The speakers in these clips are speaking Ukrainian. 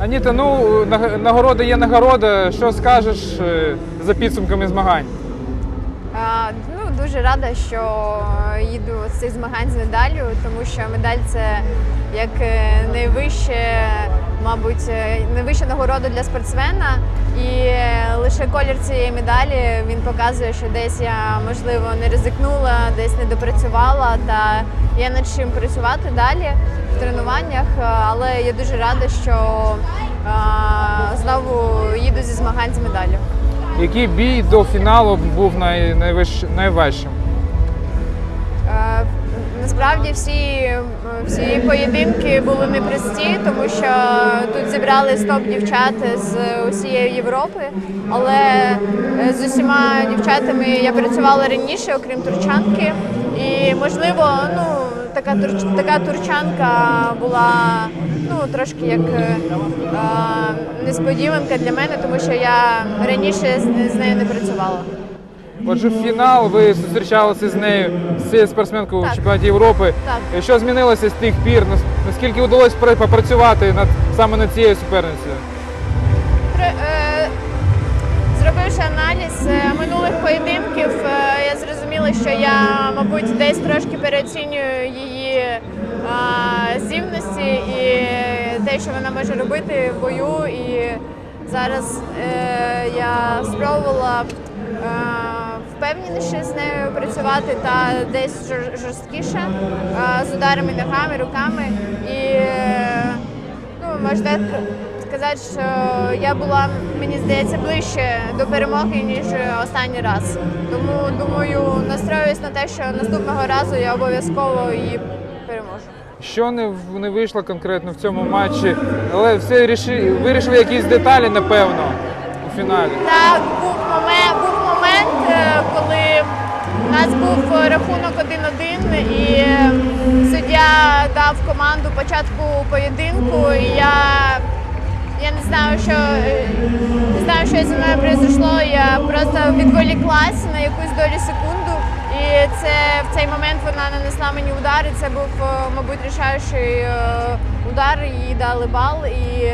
Аніта, ну наг- нагорода є нагорода. Що скажеш е, за підсумками змагань? А, ну, дуже рада, що їду з цих змагань з медаллю, тому що медаль це як е, найвище, мабуть, е, найвища нагорода для спортсмена. І е, лише колір цієї медалі він показує, що десь я можливо не ризикнула, десь не допрацювала, та є над чим працювати далі в тренуваннях. Е, Але я дуже рада, що знову їду зі змагань з медаллю. Який бій до фіналу був найважчим? Насправді всі, всі поєдинки були непрості, тому що тут зібрали стоп дівчат з усієї Європи. Але е, з усіма дівчатами я працювала раніше, окрім турчанки. І можливо, ну така тур, така турчанка була ну трошки як е, е, несподіванка для мене, тому що я раніше з, з нею не працювала. Отже, в фінал ви зустрічалися з нею, з цією спортсменкою Так. чемпіонаті Європи. Так. Що змінилося з тих пір? Нас- Наскільки вдалося пра- попрацювати над саме над цією суперницею? Про- е, Зробивши аналіз е, минулих поєдинків, е, я зрозуміла, що я, мабуть, десь трошки переоцінюю її е, здібності і те, що вона може робити в бою. І зараз е, я спробувала е, впевненіше з нею працювати та десь жорсткіше з ударами ногами, руками. І ну, можна сказати, що я була, мені здається, ближче до перемоги, ніж останній раз. Тому думаю, настроююсь на те, що наступного разу я обов'язково її переможу. Що не, не вийшло конкретно в цьому матчі, але все вирішили якісь деталі, напевно, у фіналі. Так, був момент, коли у нас був рахунок 1-1, і суддя дав команду початку поєдинку, і я, я не знаю, що не знаю, що зі мною произошло. Я просто відволіклась на якусь долю секунду. І це в цей момент вона нанесла мені удар, і це був, мабуть, рішаючий е, удар. Їй дали бал. І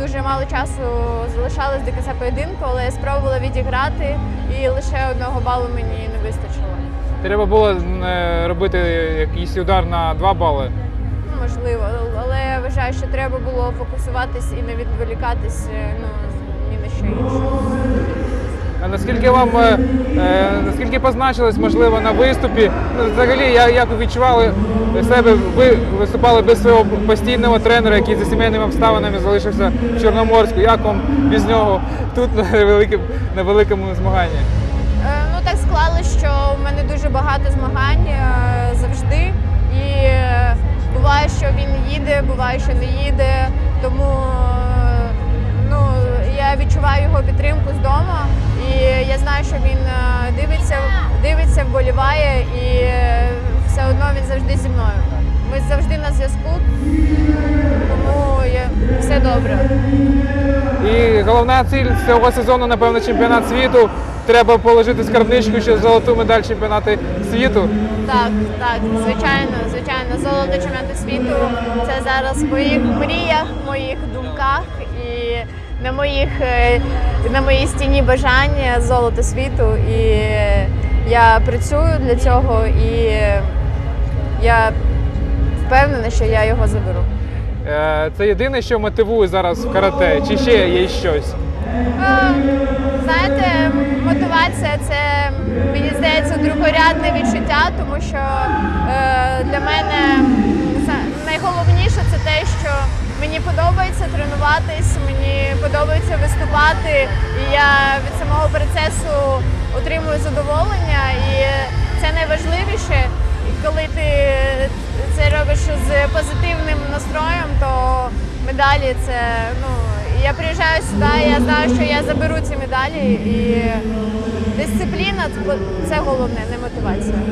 дуже мало часу залишалось до кінця поєдинку, але я спробувала відіграти, і лише одного балу мені не вистачило. Треба було е, робити якийсь удар на два бали. Ну, можливо, але я вважаю, що треба було фокусуватись і не відволікатись е, ну, ні на що інше. Наскільки вам е, е, наскільки позначилось, можливо, на виступі? Ну, взагалі, як ви відчували себе, ви виступали без свого постійного тренера, який за сімейними обставинами залишився в Чорноморську. Як вам без нього тут на великому, на великому змаганні? Е, Ну так склалось, що в мене дуже багато змагань завжди. І буває, що він їде, буває, що не їде. Тому я відчуваю його підтримку з дому. І я знаю, що він е, дивиться, дивиться, вболіває, і е, все одно він завжди зі мною. Ми завжди на зв'язку, тому є- все добре. І головна ціль цього сезону, напевно, чемпіонат світу. Треба положити скарбничку ще золоту медаль чемпіонату світу. Так, так, звичайно, звичайно, золото чемпіонату світу це зараз в моїх мріях, в моїх думках і на моїх е, на моїй стіні бажання золото світу. І я працюю для цього, і я впевнена, що я його заберу. Е, Це єдине, що мотивує зараз в карате, чи ще є щось? Е, Знаєте, мотивація це мені здається другорядне відчуття, тому що для мене найголовніше це те, що мені подобається тренуватись, мені подобається виступати, і я від самого процесу отримую задоволення, і це найважливіше. Коли ти це робиш з позитивним настроєм, то медалі це ну. Я приїжджаю сюди, я знаю, що я заберу ці медалі, і дисципліна це головне, не мотивація.